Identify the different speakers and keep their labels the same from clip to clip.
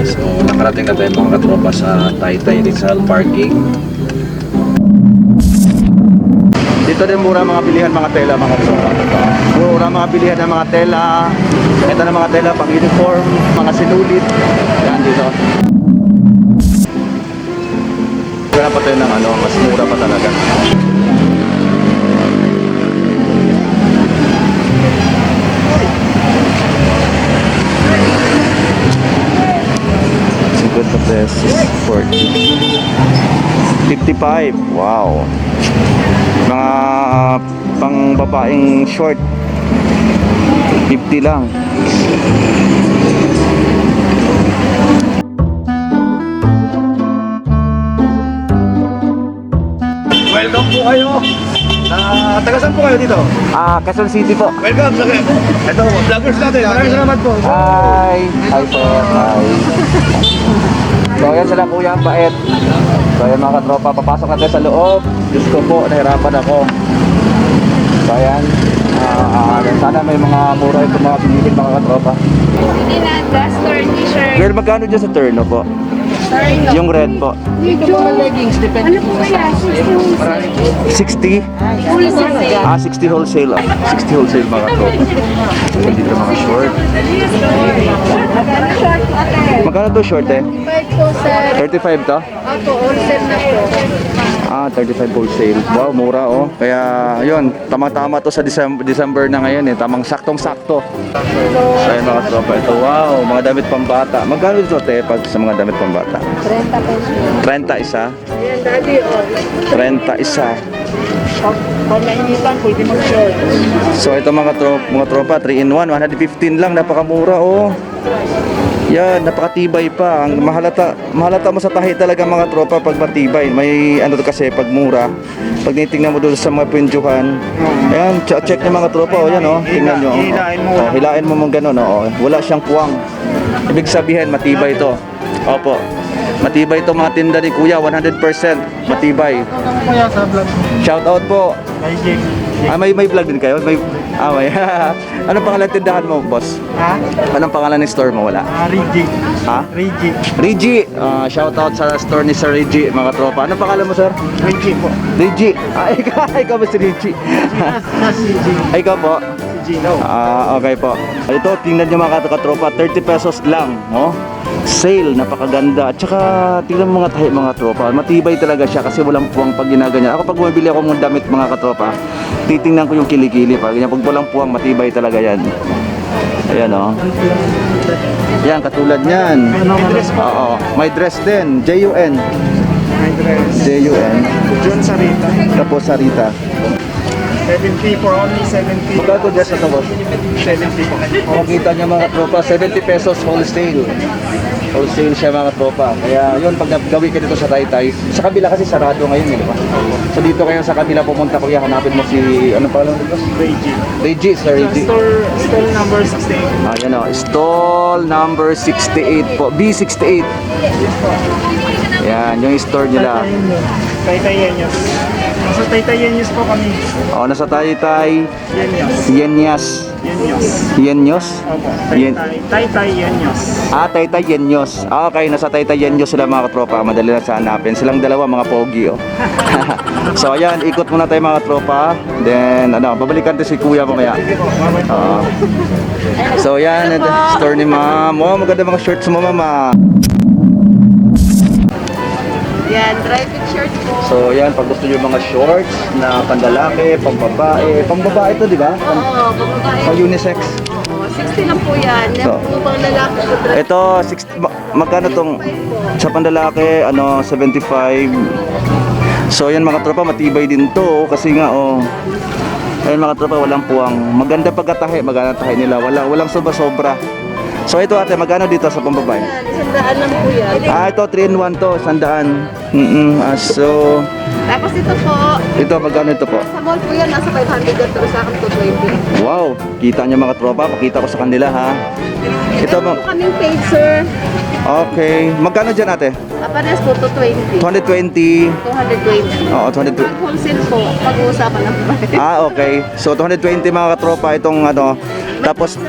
Speaker 1: So, nakarating na tayo mga katropa sa Taytay Rizal Parking. Dito din mura mga bilihan mga tela mga katropa. Mura mga bilihan ng mga tela. Ito na mga tela pang uniform, mga sinulit. Yan dito. Wala pa tayo ng ano, mas mura pa talaga. Cinquenta pesos, 40. 55, wow. Mga pang babaeng short. 50 lang. Welcome po kayo. Ah, taga saan po kayo dito?
Speaker 2: Ah, Quezon City po.
Speaker 1: Welcome sa Ito, vloggers natin. Maraming salamat po.
Speaker 2: Hi! Hi sir, hi. So yan sila kuya ang bait. So yan mga katropa, papasok natin sa loob. Diyos ko po, nahirapan ako. So yan, ah, ah, sana may mga mura itong mga pinili mga katropa.
Speaker 3: Dinanda, store t-shirt.
Speaker 2: Girl, magkano dyan sa turno po? Yung red po.
Speaker 3: Medyo, ano po kaya? 60
Speaker 2: 60?
Speaker 3: wholesale.
Speaker 2: Ah, 60 wholesale. Ah. 60 wholesale mga. So dito mga short. Magkano to short eh?
Speaker 3: 5 po sir.
Speaker 2: 35 to?
Speaker 3: Wholesale na po.
Speaker 2: Ah, 35 wholesale. Wow, mura oh. Kaya, yun, tama-tama to sa December, December na ngayon eh. Tamang saktong-sakto. Ayun mga tropa. Ito, wow, mga damit pambata. Magkano dito te pag sa mga damit pambata?
Speaker 3: 30 po sir.
Speaker 2: 30 isa?
Speaker 3: Ayan, daddy, oh.
Speaker 2: 30 isa.
Speaker 3: Pag, pag nainitan, pwede mag-short.
Speaker 2: So ito mga, tro mga tropa, 3 in 1, 115 lang, napakamura oh. Yan, napakatibay pa. Ang mahalata, mahalata mo sa tahi talaga mga tropa pag matibay. May ano to kasi pag mura. Pag tinitingnan mo doon sa mga pinjuhan. Ayan, check, check ng mga tropa. Oh, yan oh. Tingnan nyo. oh.
Speaker 1: hilain mo.
Speaker 2: Oh, hilain mo mong ganun. Oh. Wala siyang puwang. Ibig sabihin, matibay to. Opo. Matibay to mga tinda ni Kuya, 100% matibay. Shout out po. Ah, may may vlog din kayo? May Ah, may. Anong pangalan ng tindahan mo, boss?
Speaker 1: Ha?
Speaker 2: Anong pangalan ng store mo? Wala.
Speaker 1: Ah, Rigi.
Speaker 2: Ha?
Speaker 1: Rigi.
Speaker 2: Rigi! Ah, shout out sa store ni Sir Rigi, mga tropa. Anong pangalan mo, sir?
Speaker 1: Rigi po.
Speaker 2: Rigi. Ah, ikaw, ikaw ba si Rigi?
Speaker 1: Si.
Speaker 2: Ay, ikaw po.
Speaker 1: Si Gino.
Speaker 2: Ah, okay po. Ito, tingnan nyo mga katropa, 30 pesos lang, oh. Sale, napakaganda. At saka, tingnan mga tahi mga tropa. Matibay talaga siya kasi walang puwang pag ginaganyan. Ako pag bumibili ako ng damit mga katropa, titingnan ko yung kilikili. Pag, ganyan, pag walang puwang, matibay talaga yan. Ayan, oh. Yan, katulad niyan. Oo, may dress din. J-U-N.
Speaker 1: May dress.
Speaker 2: J-U-N.
Speaker 1: John Sarita.
Speaker 2: Tapos Sarita.
Speaker 1: 70 for only 70.
Speaker 2: Magkano dress na to, boss?
Speaker 1: 70 po.
Speaker 2: Kung kita niya mga tropa, 70 pesos wholesale. Wholesale siya mga tropa. Kaya yun, pag nagawi ka dito sa Taytay, sa kabila kasi sarado ngayon, eh, di ba? So dito kayo sa kabila pumunta kuya, hanapin mo si, ano pa lang dito?
Speaker 1: Rigi.
Speaker 2: Reggie, Sir Reggie.
Speaker 1: Store, store number 16.
Speaker 2: Ayan o, stall number 68 po, B68. Yan, yung store nila.
Speaker 1: Taytay Yenyos. Nasa Taytay Yenyos po kami.
Speaker 2: O, nasa Taytay,
Speaker 1: Yenyos.
Speaker 2: Yenyas.
Speaker 1: Yenyos.
Speaker 2: Yenyos?
Speaker 1: Opo. Taytay Yenyos.
Speaker 2: Ah, Taytay Yenyos. Ah, okay, nasa Taytay Yenyos sila mga katropa. Madali na sa hanapin. Silang dalawa mga pogi, oh. so, ayan, ikot muna tayo mga tropa. Then, ano, babalikan tayo si kuya mamaya. Ah. so, yan, ito, store ni ma'am. Wow, maganda mga shorts mo, mama.
Speaker 3: Yan, dry fit shirt po.
Speaker 2: So, yan, pag gusto nyo mga shorts na pandalaki, pambabae. Pambabae to, di ba?
Speaker 3: Oo, babae.
Speaker 2: pang unisex.
Speaker 3: Oo, 60 lang po yan.
Speaker 2: So,
Speaker 3: po pang lalaki po.
Speaker 2: Ito, 60, ma- magkano tong sa pandalaki, ano, 75. So, yan mga tropa, matibay din to kasi nga, oh. Ayun mga tropa, walang puwang. Maganda pagkatahi, maganda tahi nila. Wala, walang sobra-sobra. So, ito ate, magkano dito sa pambabae?
Speaker 3: Yan, isang lang po yan.
Speaker 2: Ah, ito, 3 in 1 to, sandaan. Mm ah, so,
Speaker 3: Tapos ito po,
Speaker 2: ito, magkano ito po?
Speaker 3: sa mall po yan, nasa 500 yan, pero sa akin po 20.
Speaker 2: Wow, kita niyo mga tropa, pakita ko sa kanila ha. Ito,
Speaker 3: po kaming page, sir.
Speaker 2: okay. Magkano dyan ate?
Speaker 4: Ah, parehas po, 220.
Speaker 2: 220.
Speaker 4: 220.
Speaker 2: Oo,
Speaker 4: Pag
Speaker 2: 220.
Speaker 4: wholesale po, pag-uusapan ng price.
Speaker 2: Ah, okay. So 220 mga katropa itong ano. Tapos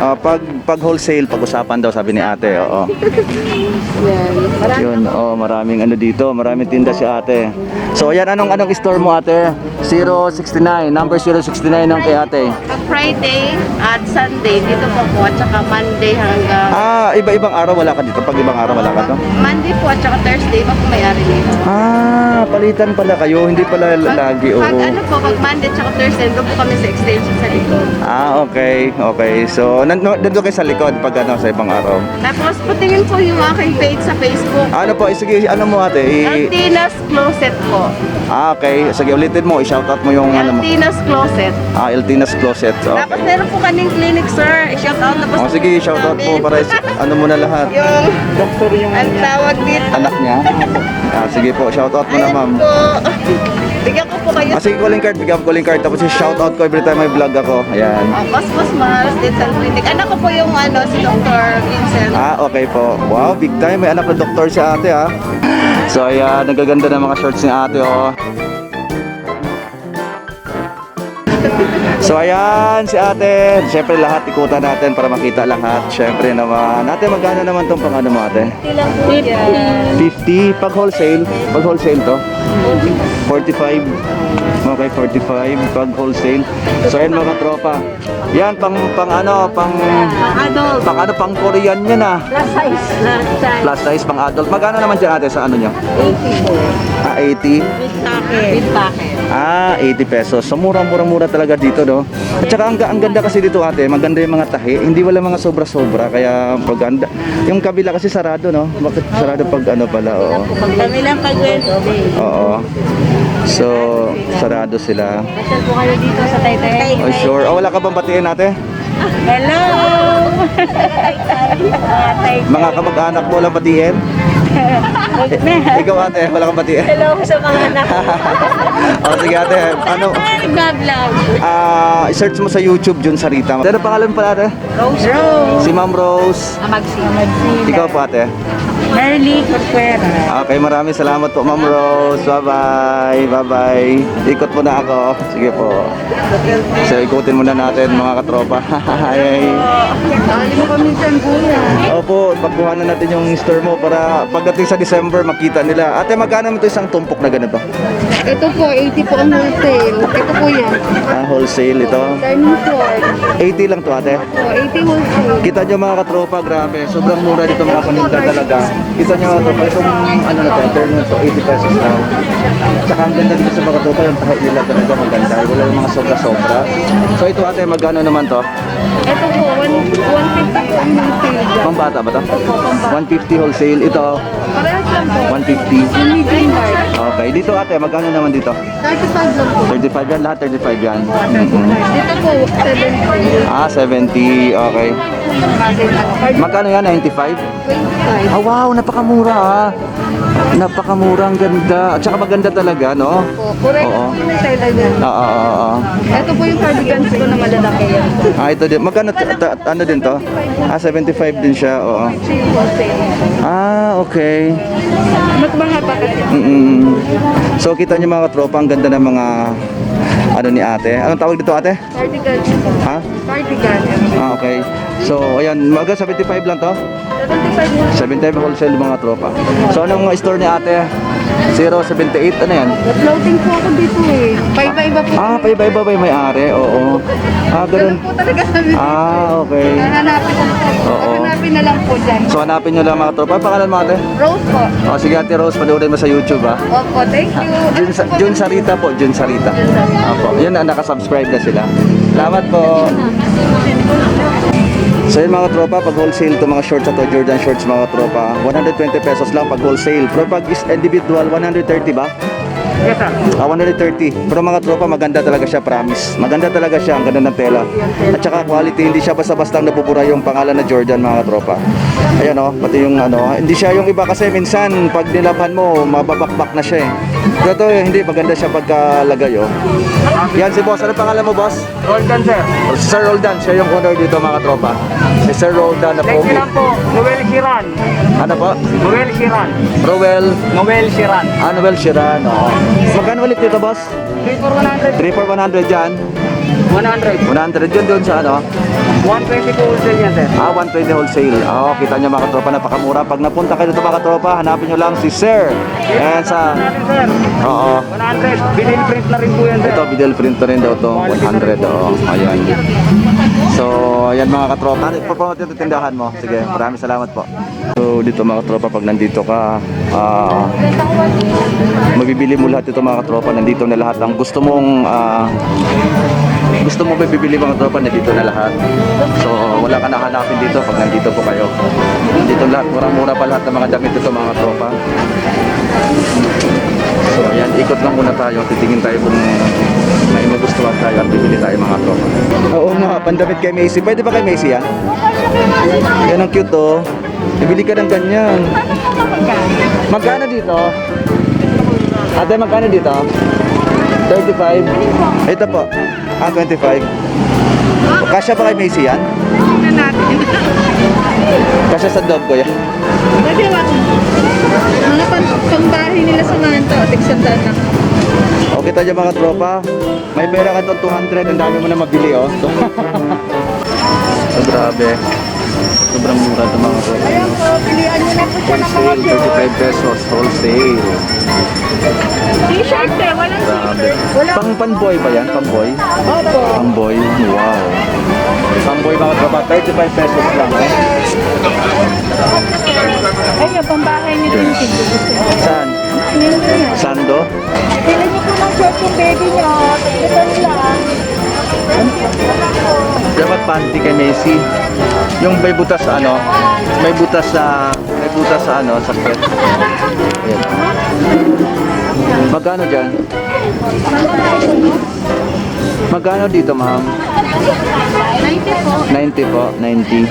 Speaker 2: ah, pag pag wholesale pag-usapan daw sabi ni Ate. Oo.
Speaker 4: Yan.
Speaker 2: Yun, oh, maraming ano dito, maraming tinda si Ate. So ayan anong anong store mo Ate? 069, number 069 ng kay Ate.
Speaker 4: Pag Friday at Sunday, dito po po. At saka Monday hanggang...
Speaker 2: Ah, iba-ibang araw wala ka dito. Pag ibang araw wala ka to.
Speaker 4: Monday po at saka Thursday, iba po may-ari nito.
Speaker 2: Ah, palitan pala kayo, hindi pala
Speaker 4: Pag,
Speaker 2: lagi.
Speaker 4: pag
Speaker 2: Oo.
Speaker 4: ano po, pag Monday at saka Thursday, doon po kami sa extension sa likod.
Speaker 2: Ah, okay. Okay. So, nandun nandun kayo sa likod pag ano, sa ibang araw.
Speaker 4: Tapos patingin po yung aking page sa Facebook.
Speaker 2: Ano po, eh, sige, ano mo ate? I-
Speaker 4: Altina's Closet po.
Speaker 2: Ah, okay. Sige, ulitin mo. I-shoutout mo yung ano mo.
Speaker 4: Altina's Closet.
Speaker 2: Ah, Eltina's Closet. So,
Speaker 4: Tapos meron po kaning clinic, sir. I-shout out na po
Speaker 2: oh, sige, shoutout mo para is- ano mo na lahat.
Speaker 4: yung doktor yung ang tawag dito.
Speaker 2: Anak niya? Ah, sige po, shoutout mo na ma'am.
Speaker 4: po. Bigyan ko po kayo.
Speaker 2: Ah, sige, calling card. Bigyan ko calling card. Tapos i-shoutout ko every time may vlog ako. Ayan.
Speaker 4: Oh, Boss Boss Mars, Dental Clinic. Anak ko po yung ano, si Dr. Vincent.
Speaker 2: Ah, okay po. Wow, big time. May anak na doktor si ate, ha? So, ayan. Nagaganda ng mga shorts ni ate, oh. So, ayan si ate. Siyempre, lahat ikutan natin para makita lahat. Siyempre naman. Ate, magkano naman tong pang ano mo, ate? 50. Pag wholesale. Pag wholesale to? 45. Okay, 45 pag wholesale. So, ayan mga tropa. Yan, pang, pang ano, pang...
Speaker 4: Adult.
Speaker 2: Pang ano, pang Korean yan ah.
Speaker 4: Plus size. Plus size.
Speaker 2: Plus size pang adult. Magkano naman dyan ate sa ano nyo?
Speaker 4: 80 po.
Speaker 2: Ah, 80?
Speaker 4: With packet. With packet.
Speaker 2: Ah, 80 pesos. So murang-murang-mura talaga dito, no? At saka ang, ang ganda kasi dito ate, maganda yung mga tahi. Hindi wala mga sobra-sobra, kaya paganda. Yung kabila kasi sarado, no? Bakit sarado pag ano pala, oo.
Speaker 4: Kami lang pag.
Speaker 2: Oo. So, sarado sila.
Speaker 4: Pasal po kayo dito sa Taytay.
Speaker 2: Oh, sure. Oh, wala ka bang batiin ate?
Speaker 4: Hello!
Speaker 2: Mga kamag-anak mo lang batiin? Ikaw ate, wala kang batiin?
Speaker 4: Hello sa mga anak ko.
Speaker 2: oh, sige ate, ano?
Speaker 4: Nagbablog.
Speaker 2: Ah, i-search mo sa YouTube Jun Sarita. Ano pangalan pala ate?
Speaker 4: Rose Rose.
Speaker 2: Si Ma'am Rose.
Speaker 4: Amagsi. Amagsi.
Speaker 2: Ikaw po ate.
Speaker 4: Merly Corcuera.
Speaker 2: Okay, maraming salamat po Ma'am Rose. Bye-bye. Bye-bye. Ikot mo na ako. Sige po. So, ikutin muna natin mga katropa. Hi.
Speaker 4: Dali mo kami dyan, kuya.
Speaker 2: Opo, pagkuhanan natin yung store mo para pagdating sa December makita nila. Ate, magkano ito isang tumpok na ganito?
Speaker 4: Ito po, 80 po ang wholesale. Ito po yan.
Speaker 2: Ah, wholesale ito.
Speaker 4: Dining floor.
Speaker 2: 80 lang to ate.
Speaker 4: Po, 80 wholesale.
Speaker 2: Kita nyo mga katropa, grabe. Sobrang mura dito mga paninda talaga. Kita nyo mga katropa, itong ano na to, turn to 80 pesos lang. Tsaka ang ganda dito sa mga katropa, yung tahi nila talaga maganda. Wala yung mga sobra-sobra. So ito ate, magkano naman to?
Speaker 4: Ito po, 150 po ang wholesale dyan.
Speaker 2: Pang bata ba to? 150 wholesale. Ito,
Speaker 4: Valeu!
Speaker 2: 150.
Speaker 4: Yung medium large.
Speaker 2: Okay, dito ate, magkano naman dito?
Speaker 4: 35 lang po.
Speaker 2: 35 yan, lahat 35 yan. Mhm.
Speaker 4: Dito po, 70.
Speaker 2: Ah, 70, okay. Magkano yan, 95?
Speaker 4: 25.
Speaker 2: Ah, wow, napakamura ah. Napakamura, ang ganda. At saka maganda talaga, no?
Speaker 4: Po, correct
Speaker 2: Oo.
Speaker 4: yung tela niya.
Speaker 2: Oo, oo, oo.
Speaker 4: Ito po yung cardigans ko na malalaki yan.
Speaker 2: Ah, ito din. Magkano, t- t- ano din to? Ah, 75 din siya, oo.
Speaker 4: Wholesale.
Speaker 2: Ah, okay.
Speaker 4: Mas mahal pa kasi.
Speaker 2: Mm-mm. So, kita niyo mga tropa, ang ganda ng mga, ano ni ate. Anong tawag dito ate?
Speaker 4: Cardigan.
Speaker 2: Ha?
Speaker 4: Cardigan.
Speaker 2: Ah, okay. So, ayan, maga 75 lang to?
Speaker 4: 75 mo.
Speaker 2: 75 wholesale mga tropa. So, anong store ni ate? 078, ano yan?
Speaker 4: Floating po ako dito eh. Paiba-iba po.
Speaker 2: Ah, paiba-iba ba yung may-ari? Oo. Ah, ganun.
Speaker 4: Ganun po talaga sabi.
Speaker 2: Ah, okay.
Speaker 4: Hanapin. Hanapin na lang po dyan.
Speaker 2: So, hanapin nyo lang mga tropa. Ang pangalan mo ate?
Speaker 4: Rose po.
Speaker 2: O, sige ate Rose, panoorin mo sa YouTube ha.
Speaker 4: Opo, thank you.
Speaker 2: Jun, Sa- Jun Sarita po, Jun Sarita. Opo, yun na, nakasubscribe na sila. Salamat po. So yun mga tropa, pag wholesale to mga shorts na to, Jordan shorts mga tropa, 120 pesos lang pag wholesale. Pero pag is individual, 130 ba? Ah, 130. Pero mga tropa, maganda talaga siya, promise. Maganda talaga siya, ang ganda ng tela. At saka quality, hindi siya basta-basta nabubura yung pangalan na Jordan mga tropa. Ayan oh, pati yung ano, hindi siya yung iba kasi minsan pag nilabhan mo, mababakbak na siya eh. Pero ito, hindi, maganda siya pagkalagay oh. Yan si boss, ano pangalan mo boss?
Speaker 5: Roldan sir.
Speaker 2: Si Sir Roldan, siya yung owner dito mga tropa. Si Sir Roldan na
Speaker 5: Thank
Speaker 2: pogi.
Speaker 5: you lang po. Noel Shiran.
Speaker 2: Ano po?
Speaker 5: Noel Shiran.
Speaker 2: Rowell,
Speaker 5: Noel Shiran.
Speaker 2: ah, Noel Shiran, oo. Magkano ulit dito boss?
Speaker 5: 3 for 100.
Speaker 2: 3 for 100 dyan.
Speaker 5: 100.
Speaker 2: 100 yun doon sa ano?
Speaker 5: 120 po wholesale yan sir.
Speaker 2: Ah, 120 wholesale. Oo, kita nyo mga tropa, napakamura. Pag napunta kayo dito mga tropa, hanapin nyo lang si Sir. Ayan sa... Oo.
Speaker 5: 100. Binil print na rin po yan sir.
Speaker 2: Ito, video print na rin daw to. 100, oo. Ayan. So, ayan mga katropa. Ipapromote yung tindahan mo. Sige, maraming salamat po. So, dito mga katropa, pag nandito ka, ah, mabibili mo lahat ito mga katropa. Nandito na lahat. Ang gusto mong, ah, gusto mo ba bibili mga tropa, nandito na lahat. So, wala ka nahanapin dito pag nandito po kayo. Dito lahat, murang-mura pa lahat ng mga damit dito mga tropa. So, ayan, ikot lang muna tayo. Titingin tayo kung may magustuhan tayo at bibili tayo mga tropa. Oo nga, pandamit kay Macy. Pwede ba kay Macy yan? Yan ang cute oh. Bibili ka ng ganyan. Magkano dito? Ate, magkano dito? 35? Ito po. Ah, 25. Kasya ba kay Macy yan?
Speaker 4: Na natin.
Speaker 2: Kasya sa dog ko yan.
Speaker 3: Pwede ba? Mga pang pangbahay nila sa Manta, tigsandaan lang.
Speaker 2: O kita dyan mga tropa, may pera ka doon 200, ang dami mo na mabili oh. So, so grabe. Sobrang mura ito mga tropa.
Speaker 3: Ayan po, pilihan nyo na po siya ng mga
Speaker 2: Wholesale, 35 pesos, wholesale. Pang panboy ba yan? Pangboy?
Speaker 3: Opo.
Speaker 2: Pangboy? Wow. Pangboy mga tropa, 35 pesos lang. Eh.
Speaker 3: Ayun, pambahay ni Tintin.
Speaker 2: Saan? Sando?
Speaker 3: Pilihan nyo po ng short yung baby nyo. Ito lang.
Speaker 2: Dapat panty kay Messi. Yung may butas sa ano, may butas sa may butas sa ano, sa pet. Magkano diyan? Magkano dito, ma'am? 90 po. 90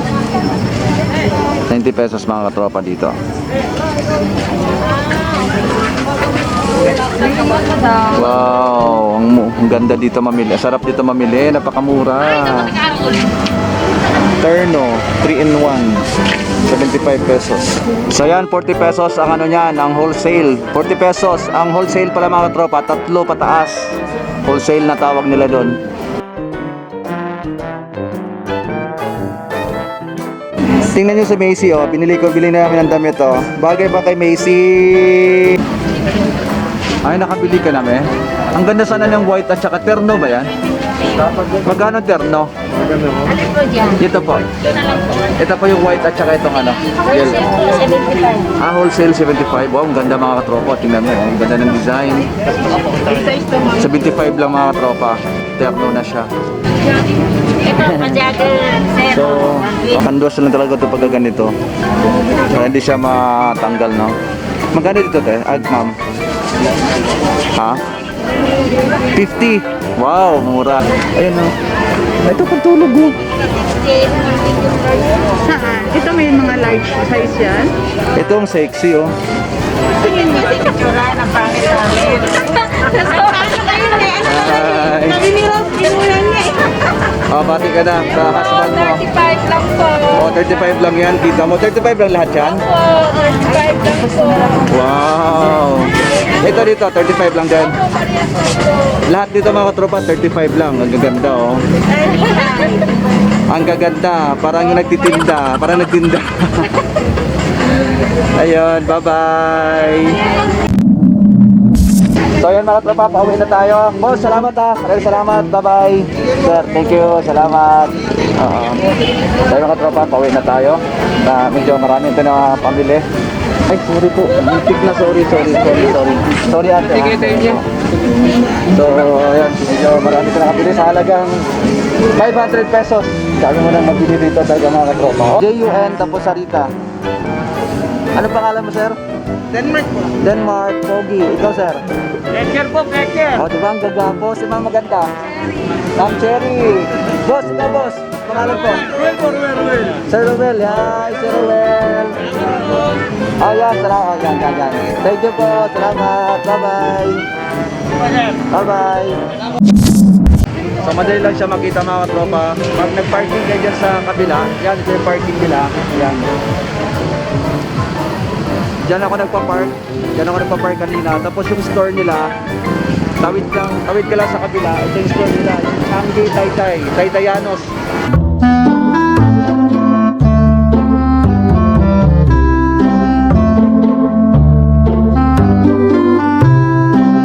Speaker 2: 90 pesos mga katropa dito. Wow, ang, ang ganda dito mamili. Sarap dito mamili, napakamura. Terno, 3 in 1. 75 pesos. So yan, 40 pesos ang ano niyan, ang wholesale. 40 pesos ang wholesale pala mga tropa, tatlo pataas. Wholesale na tawag nila doon. Tingnan nyo si Macy oh, binili ko, bili na namin ng damit oh. Bagay ba kay Macy? Ay, nakabili ka namin. Ang ganda sana ng white at saka terno ba yan? Magkano terno?
Speaker 3: Ano po dyan?
Speaker 2: Ito po. Ito po yung white at saka itong ano. Yellow.
Speaker 3: 75.
Speaker 2: Ah, wholesale 75. Wow, ang ganda mga katropa. Tingnan mo, oh. ang ganda ng design. 75 lang mga katropa. Terno na siya.
Speaker 3: Ito, pa-jagger.
Speaker 2: So, kandos lang talaga ito pagka ganito. Kaya hindi siya matanggal, no? Magkano dito, te? Ag, ma'am? Ha? 50. Wow, mura. Ayun, no? Ito, pagtulog, oh.
Speaker 3: Saan? Ito may mga large size yan.
Speaker 2: Ito ang sexy, oh.
Speaker 3: Tingin mo si Katsura na pangit namin.
Speaker 2: Hi.
Speaker 3: Naninirap, inulan niya eh.
Speaker 2: Oh, bati ka na sa husband mo.
Speaker 3: 35 lang po.
Speaker 2: Oh, 35 lang yan. Kita mo, 35 lang lahat yan?
Speaker 3: Po, 35 lang po.
Speaker 2: Wow! Ito dito, 35 lang din. Lahat dito mga katropa, 35 lang. Ang gaganda, oh. Ang gaganda. Parang nagtitinda. Parang nagtinda. Ayun, bye-bye. So yun mga tropa, pauwi na tayo. Boss, salamat ah. Maraming salamat. Bye-bye. Sir, thank you. Salamat. Oo. So yun mga tropa, pauwi na tayo. Na medyo marami ito na pamili. Ay, sorry po. Muntik na, sorry, sorry, sorry, sorry. Sorry ate. Sige, thank you. So, ayan, medyo marami ito nakabili sa halagang 500 pesos. Sabi mo nang mabili dito talaga mga katropa. J-U-N, tapos Sarita. Ano pangalan mo, sir?
Speaker 5: Denmark po.
Speaker 2: Denmark, Pogi. Ikaw, sir?
Speaker 5: Fletcher po, Fletcher.
Speaker 2: O, di ba ang gagapo? Si Ma'am maganda. Ma'am Cherry. Boss, ikaw, boss.
Speaker 6: pangalan po? Ruel po, Ruel, Ruel. Sir Ruel, hi, Sir Ruel. Oh, yan, salamat. Yan, yan, yan. Thank you po, salamat. Bye-bye. Bye-bye.
Speaker 2: So madali lang siya makita mga katropa. Pag nag-parking kayo dyan sa kabila, yan ito yung parking nila. Yan. Diyan ako nagpa-park. Diyan ako nagpa-park kanina. Tapos yung store nila, tawid lang, tawid ka lang sa kabila. Ito yung store nila. Anggi Taytay, Taytayanos.